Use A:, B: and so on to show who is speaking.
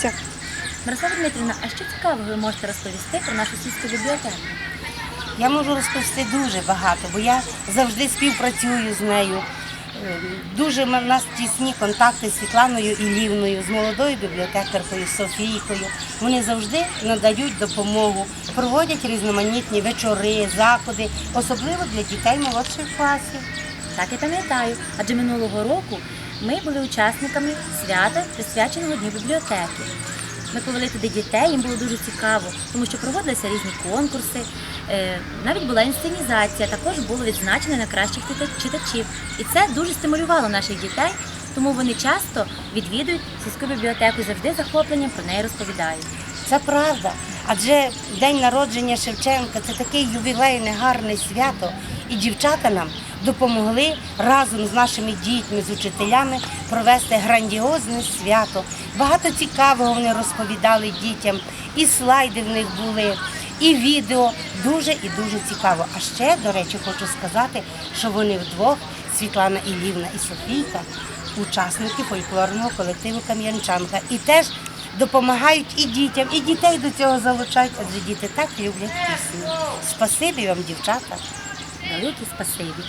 A: подивитися.
B: Мирослава Дмитрівна, а що цікавого ви можете розповісти про нашу сільську бібліотеку?
C: Я можу розповісти дуже багато, бо я завжди співпрацюю з нею. Е, Дуже в нас тісні контакти з Світланою Ілівною, з молодою бібліотекаркою Софійкою. Вони завжди надають допомогу, проводять різноманітні вечори, заходи, особливо для дітей молодших класів.
B: Так і пам'ятаю, адже минулого року ми були учасниками свята, присвяченого Дню бібліотеки. Ми повели туди дітей, їм було дуже цікаво, тому що проводилися різні конкурси, е, навіть була інсценізація, також було відзначено найкращих чита- читачів. І це дуже стимулювало наших дітей, тому вони часто відвідують сільську бібліотеку, завжди захопленням про неї розповідають.
C: Це правда. Адже день народження Шевченка це таке ювілейне гарне свято, і дівчата нам допомогли разом з нашими дітьми, з учителями провести грандіозне свято. Багато цікавого вони розповідали дітям, і слайди в них були, і відео. Дуже і дуже цікаво. А ще, до речі, хочу сказати, що вони вдвох, Світлана Ілівна і Софійка, учасники фольклорного колективу Кам'янчанка. І теж допомагають і дітям, і дітей до цього залучають, адже діти так люблять пісні. Спасибі вам, дівчата.
B: Велике спасибі.